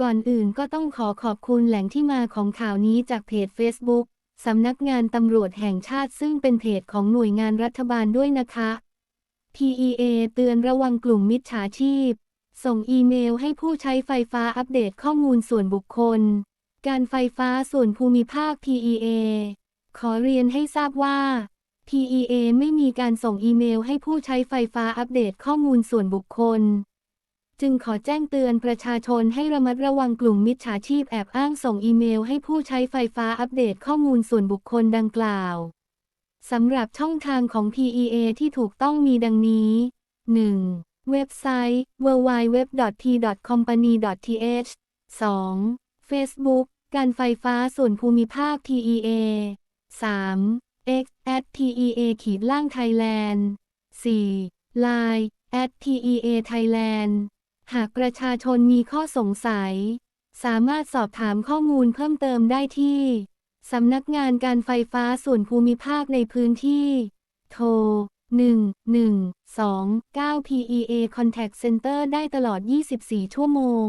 ก่อนอื่นก็ต้องขอขอบคุณแหล่งที่มาของข่าวนี้จากเพจ Facebook สำนักงานตำรวจแห่งชาติซึ่งเป็นเพจของหน่วยงานรัฐบาลด้วยนะคะ PEA เตือนระวังกลุ่มมิจฉาชีพ ส่งอีเมลให้ผู้ใช้ไฟฟ้าอัปเดตข้อมูลส่วนบุคคล การไฟฟ้าส่วนภูมิภาค PEA ขอเรียนให้ทราบว่า PEA ไม่มีการส่งอีเมลให้ผู้ใช้ไฟฟ้าอัปเดตข้อมูลส่วนบุคคล จึงขอแจ้งเตือนประชาชนให้ระมัดระวังกลุ่มมิจฉาชีพแอบอ้างส่งอีเมลให้ผู้ใช้ไฟฟ้าอัปเดตข้อมูลส่วนบุคคลดังกล่าว สำหรับช่องทางของ PEA ที่ถูกต้องมีดังนี้ 1. เว็บไซต์ www.p.company.th 2. Facebook การไฟฟ้าส่วนภูมิภาค PEA 3. x at PEA ขีดล่าง Thailand 4. Line at PEA Thailand หากประชาชนมีข้อสงสัย สามารถสอบถามข้อมูลเพิ่มเติมได้ที่ สำนักงานการไฟฟ้าส่วนภูมิภาคในพื้นที่ โทร 1 1 2 9 PEA Contact Center ได้ตลอด 24 ชั่วโมง